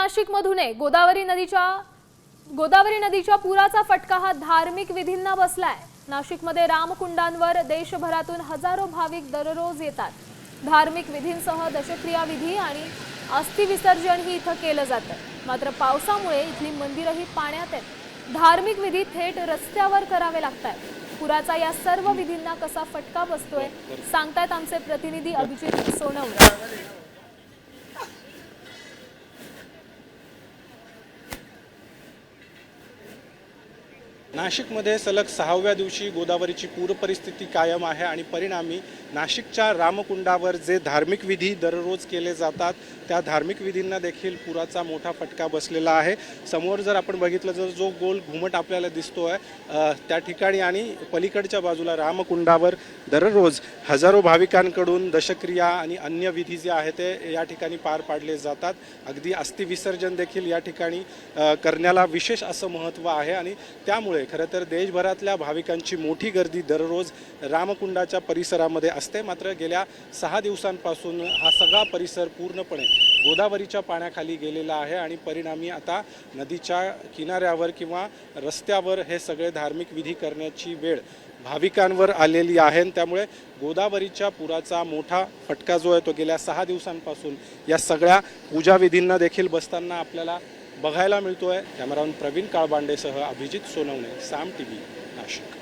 नाशिकमधून आहे. गोदावरी नदीच्या गोदावरी नदीच्या पुराचा फटका हा धार्मिक विधींना बसलाय. नाशिकमध्ये रामकुंडांवर देशभरातून हजारो भाविक दररोज येतात. धार्मिक विधींसह दशक्रिया विधी आणि अस्थिविसर्जन ही इथं केलं जातं मात्र पावसामुळे इथली मंदिरंही पाण्यात आहेत. धार्मिक विधी थेट रस्त्यावर करावे लागतात पुराचा या सर्व विधींना कसा फटका बसतोय सांगतायत आमचे प्रतिनिधी अभिजित सोनवणे. नाशिकमध्ये सलग सहाव्या दिवशी गोदावरीची पूरपरिस्थिती कायम आहे आणि परिणामी नाशिकच्या रामकुंडावर जे धार्मिक विधी दररोज केले जातात त्या धार्मिक विधींना देखील पुराचा मोठा फटका बसलेला आहे. समोर जर आपण बघितलं तर जो गोल घुमट आपल्याला दिसतो आहे त्या ठिकाणी आणि पलीकडच्या बाजूला रामकुंडावर दररोज हजारो भाविकांकडून दशक्रिया आणि अन्य विधी जे आहेत ते या ठिकाणी पार पाडले जातात. अगदी अस्थिविसर्जन देखील या ठिकाणी करण्याला विशेष असं महत्त्व आहे आणि त्यामुळे खरं तर देशभरातल्या भाविकांची मोठी गर्दी दररोज रामकुंडाच्या परिसरामध्ये असते. मात्र गेल्या सहा दिवसांपासून हा सगळा परिसर पूर्णपणे गोदावरीच्या पाण्याखाली गेलेला आहे आणि परिणामी आता नदीच्या किनाऱ्यावर किंवा रस्त्यावर हे सगळे धार्मिक विधी करण्याची वेळ भाविकांवर आलेली आहे आणि त्यामुळे गोदावरीच्या पुराचा मोठा फटका जो आहे तो गेल्या सहा दिवसांपासून या सगळ्या पूजाविधींना देखील बसताना आपल्याला बघायला मिळतो आहे कॅमेरामन प्रवीण काळबांडेसह अभिजित सोनवणे साम टी व्ही नाशिक.